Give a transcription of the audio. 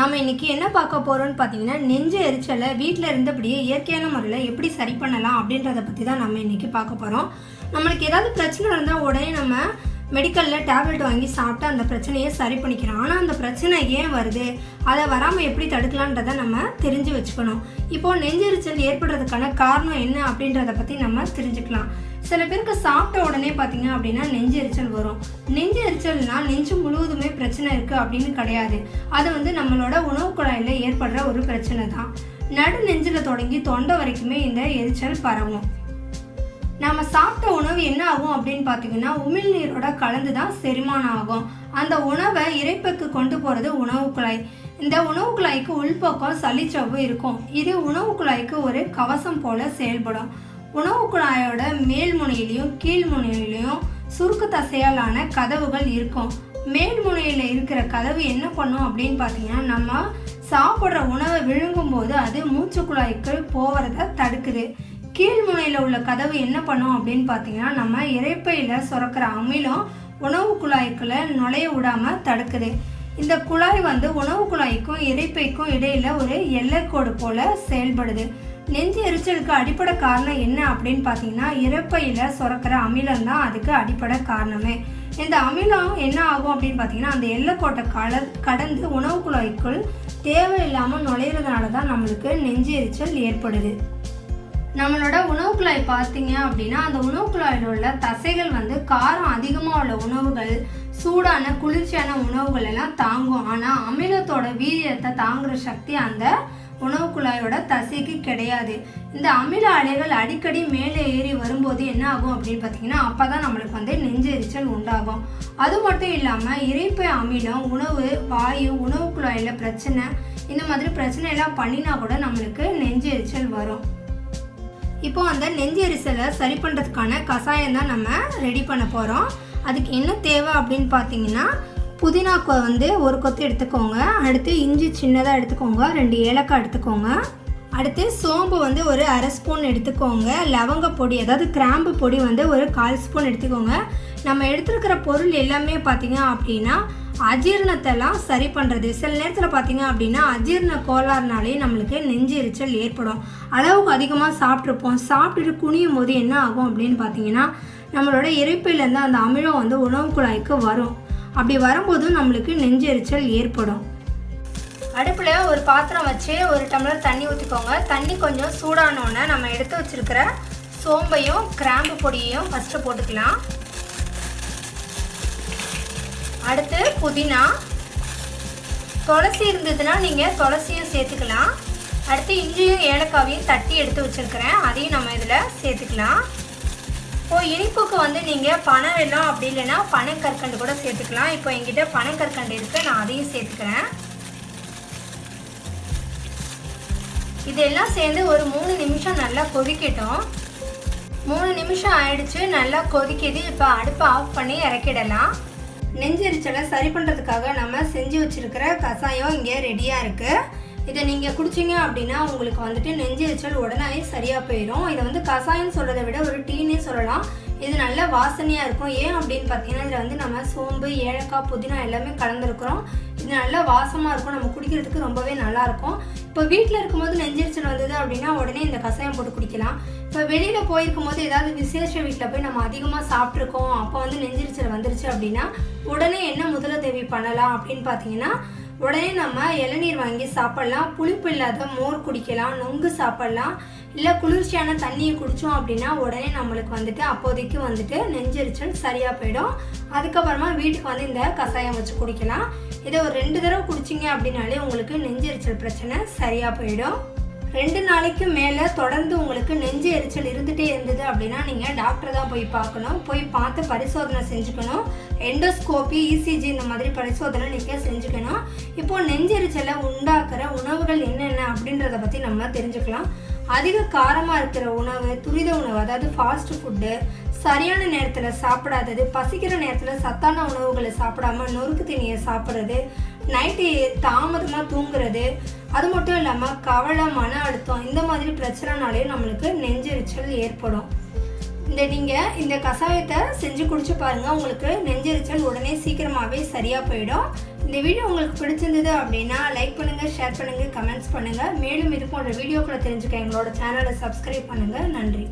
நாம் இன்றைக்கி என்ன பார்க்க போகிறோம்னு பார்த்தீங்கன்னா நெஞ்சு எரிச்சலை வீட்டில் இருந்தபடியே இயற்கையான முறையில் எப்படி சரி பண்ணலாம் அப்படின்றத பற்றி தான் நம்ம இன்றைக்கி பார்க்க போகிறோம் நம்மளுக்கு ஏதாவது பிரச்சனை இருந்தால் உடனே நம்ம மெடிக்கலில் டேப்லெட் வாங்கி சாப்பிட்டு அந்த பிரச்சனையை சரி பண்ணிக்கிறோம். ஆனால் அந்த பிரச்சனை ஏன் வருது? அதை வராமல் எப்படி தடுக்கலான்றதை நம்ம தெரிஞ்சு வச்சுக்கணும். இப்போது நெஞ்செரிச்சல் ஏற்படுறதுக்கான காரணம் என்ன அப்படின்றத பற்றி நம்ம தெரிஞ்சுக்கலாம். சில பேருக்கு சாப்பிட்ட உடனே பார்த்தீங்க அப்படின்னா நெஞ்சு எரிச்சல் வரும். நெஞ்சு எரிச்சல்னால் நெஞ்சு முழுவதுமே பிரச்சனை இருக்குது அப்படின்னு கிடையாது. அது வந்து நம்மளோட உணவு குழாயில் ஏற்படுற ஒரு பிரச்சனை தான் நடு நெஞ்சில் தொடங்கி தொண்டை வரைக்குமே இந்த எரிச்சல் பரவும். நம்ம சாப்பிட்ட உணவு என்ன ஆகும் அப்படின்னு பார்த்தீங்கன்னா உமிழ்நீரோட கலந்து தான் செரிமானம் ஆகும். அந்த உணவை இறைப்புக்கு கொண்டு போகிறது உணவு குழாய். இந்த உணவு குழாய்க்கு உள்பக்கம் சளிச்சவ்வு இருக்கும். இது உணவு குழாய்க்கு ஒரு கவசம் போல செயல்படும். உணவு குழாயோட மேல் முனையிலையும் கீழ் முனையிலையும் சுருக்கு தசையாலான கதவுகள் இருக்கும். மேல் முனையில் இருக்கிற கதவு என்ன பண்ணும் அப்படின்னு பார்த்தீங்கன்னா நம்ம சாப்பிட்ற உணவை விழுங்கும் போது அது மூச்சு குழாய்க்கு போகிறத தடுக்குது. கீழ் முனையில் உள்ள கதவு என்ன பண்ணும் அப்படின்னு பார்த்தீங்கன்னா நம்ம இறைப்பையில் சுரக்கிற அமிலம் உணவு குழாய்க்குள்ள நுழைய விடாமல் தடுக்குது. இந்த குழாய் வந்து உணவு குழாய்க்கும் இறைப்பைக்கும் இடையில ஒரு எல்லைக்கோடு போல செயல்படுது. நெஞ்சு எரிச்சலுக்கு அடிப்படை காரணம் என்ன அப்படின்னு பார்த்தீங்கன்னா இறப்பையில் சுரக்கிற அமிலம் தான் அதுக்கு அடிப்படை காரணமே. இந்த அமிலம் என்ன ஆகும் அப்படின்னு பார்த்தீங்கன்னா அந்த எல்லைக்கோட்டை கல கடந்து உணவு குழாய்க்குள் தேவையில்லாமல் நுழையிறதுனால தான் நம்மளுக்கு நெஞ்சு எரிச்சல் ஏற்படுது. நம்மளோட உணவு குழாய் பார்த்தீங்க அப்படின்னா அந்த உணவு குழாயில் உள்ள தசைகள் வந்து காரம் அதிகமாக உள்ள உணவுகள் சூடான குளிர்ச்சியான உணவுகள் எல்லாம் தாங்கும். ஆனால் அமிலத்தோட வீரியத்தை தாங்குற சக்தி அந்த உணவு குழாயோட தசைக்கு கிடையாது. இந்த அமில அலைகள் அடிக்கடி மேலே ஏறி வரும்போது என்ன ஆகும் அப்படின்னு பார்த்தீங்கன்னா அப்போ தான் நம்மளுக்கு வந்து நெஞ்சு எரிச்சல் உண்டாகும். அது மட்டும் இல்லாமல் இறைப்பை அமிலம் உணவு வாயு உணவு குழாயில் பிரச்சனை இந்த மாதிரி பிரச்சனையெல்லாம் பண்ணினா கூட நம்மளுக்கு நெஞ்சு எரிச்சல் வரும். இப்போ அந்த நெஞ்சரிசலை சரி பண்ணுறதுக்கான கஷாயம் தான் நம்ம ரெடி பண்ண போகிறோம் அதுக்கு என்ன தேவை அப்படின்னு பார்த்தீங்கன்னா புதினாக்கு வந்து ஒரு கொத்து எடுத்துக்கோங்க. அடுத்து இஞ்சி சின்னதாக எடுத்துக்கோங்க. ரெண்டு ஏலக்காய் எடுத்துக்கோங்க. அடுத்து சோம்பு வந்து ஒரு அரை ஸ்பூன் எடுத்துக்கோங்க. லவங்க பொடி அதாவது கிராம்பு பொடி வந்து ஒரு கால் ஸ்பூன் எடுத்துக்கோங்க. நம்ம எடுத்துருக்கிற பொருள் எல்லாமே பார்த்தீங்க அப்படின்னா அஜீரணத்தெல்லாம் சரி பண்ணுறது சில நேரத்தில் பார்த்தீங்க அப்படின்னா அஜீரண கோளாறுனாலே நம்மளுக்கு நெஞ்சு எரிச்சல் ஏற்படும். அளவுக்கு அதிகமாக சாப்பிட்ருப்போம் சாப்பிட்டுட்டு குனியும் போது என்ன ஆகும் அப்படின்னு பார்த்தீங்கன்னா நம்மளோட இறைப்பையிலேருந்து அந்த அமிலம் வந்து உணவு குழாய்க்கு வரும். அப்படி வரும்போது நம்மளுக்கு நெஞ்சு எரிச்சல் ஏற்படும். அடுப்பில் ஒரு பாத்திரம் வச்சு ஒரு டம்ளர் தண்ணி ஊற்றிக்கோங்க தண்ணி கொஞ்சம் சூடானோன்னே நம்ம எடுத்து வச்சுருக்கிற சோம்பையும் கிராம்பு பொடியையும் ஃபஸ்ட்டு போட்டுக்கலாம். அடுத்து புதினா. துளசி இருந்ததுன்னா நீங்கள் துளசியும் சேர்த்துக்கலாம். அடுத்து இஞ்சியும் ஏலக்காவையும் தட்டி எடுத்து வச்சுருக்கிறேன். அதையும் நம்ம இதில் சேர்த்துக்கலாம். இப்போ இனிப்புக்கு வந்து நீங்கள் பனை வெள்ளம் அப்படி இல்லைன்னா பனைக்கற்கண்டு கூட சேர்த்துக்கலாம். இப்போ என்கிட்ட பனைக்கற்கண்டு இருக்குது நான் அதையும் சேர்த்துக்கிறேன். இதெல்லாம் சேர்ந்து ஒரு மூணு நிமிஷம் நல்லா கொதிக்கட்டும். மூணு நிமிஷம் ஆயிடுச்சு. நல்லா கொதிக்கிது. இப்போ அடுப்பை ஆஃப் பண்ணி இறக்கிடலாம். நெஞ்செரிச்சலை சரி பண்ணுறதுக்காக நம்ம செஞ்சு வச்சுருக்கிற கஷாயம் இங்கே ரெடியாக இருக்குது இதை நீங்கள் குடிச்சிங்க அப்படின்னா உங்களுக்கு வந்துட்டு நெஞ்செரிச்சல் உடனே சரியாக போயிடும் இதை வந்து கஷாயம் சொல்கிறத விட ஒரு டீனே சொல்லலாம். இது நல்ல வாசனையாக இருக்கும். ஏன் அப்படின்னு பார்த்தீங்கன்னா இதில் வந்து நம்ம சோம்பு ஏலக்காய் புதினா எல்லாமே கலந்துருக்குறோம். இது நல்ல வாசமாக இருக்கும். நம்ம குடிக்கிறதுக்கு ரொம்பவே நல்லாயிருக்கும் இப்போ வீட்டில் இருக்கும்போது நெஞ்சரிச்சல் வந்தது அப்படின்னா உடனே இந்த கஷாயம் போட்டு குடிக்கலாம். இப்போ வெளியில் போயிருக்கும் போது ஏதாவது விசேஷ வீட்டில் போய் நம்ம அதிகமாக சாப்பிட்ருக்கோம் அப்போ வந்து நெஞ்சரிச்சல் வந்துருச்சு அப்படின்னா உடனே என்ன முதலுதவி பண்ணலாம் அப்படின்னு பார்த்தீங்கன்னா உடனே நம்ம இளநீர் வாங்கி சாப்பிட்லாம். புளிப்பு இல்லாத மோர் குடிக்கலாம் நொங்கு சாப்பிட்லாம். இல்லை குளிர்ச்சியான தண்ணியை குடித்தோம் அப்படின்னா உடனே நம்மளுக்கு வந்துட்டு அப்போதைக்கு வந்துட்டு நெஞ்செரிச்சல் சரியாக போயிடும். அதுக்கப்புறமா வீட்டுக்கு வந்து இந்த கஷாயம் வச்சு குடிக்கலாம். இதை ஒரு ரெண்டு தடவை குடிச்சிங்க அப்படின்னாலே உங்களுக்கு நெஞ்செரிச்சல் பிரச்சனை சரியாக போயிடும். ரெண்டு நாளைக்கு மேலே தொடர்ந்து உங்களுக்கு நெஞ்சு எரிச்சல் இருந்துகிட்டே இருந்தது அப்படின்னா நீங்கள் டாக்டரை தான் போய் பார்க்கணும். போய் பார்த்து பரிசோதனை செஞ்சுக்கணும். எண்டோஸ்கோபி இசிஜி இந்த மாதிரி பரிசோதனை நீங்கள் செஞ்சுக்கணும். இப்போது நெஞ்செரிச்சலை உண்டாக்குற உணவுகள் என்னென்ன அப்படின்றத பற்றி நம்ம தெரிஞ்சுக்கலாம். அதிக காரமாக இருக்கிற உணவு துரித உணவு அதாவது ஃபாஸ்ட் ஃபுட்டு சரியான நேரத்தில் சாப்பிடாதது பசிக்கிற நேரத்தில் சத்தான உணவுகளை சாப்பிடாம நொறுக்கு தண்ணியை சாப்பிட்றது நைட்டு தாமதமாக தூங்குறது அது மட்டும் இல்லாமல் கவலை மன அழுத்தம் இந்த மாதிரி பிரச்சனைனாலே நம்மளுக்கு நெஞ்செரிச்சல் ஏற்படும். இந்த நீங்கள் இந்த கஷாயத்தை செஞ்சு குடிச்சு பாருங்கள் உங்களுக்கு நெஞ்செரிச்சல் உடனே சீக்கிரமாகவே சரியாக போயிடும். இந்த வீடியோ உங்களுக்கு பிடிச்சிருந்தது அப்படின்னா லைக் பண்ணுங்கள் ஷேர் பண்ணுங்கள் கமெண்ட்ஸ் பண்ணுங்கள் மேலும் இது போன்ற வீடியோக்களை தெரிஞ்சுக்க எங்களோட சேனலை சப்ஸ்கிரைப் பண்ணுங்கள் நன்றி.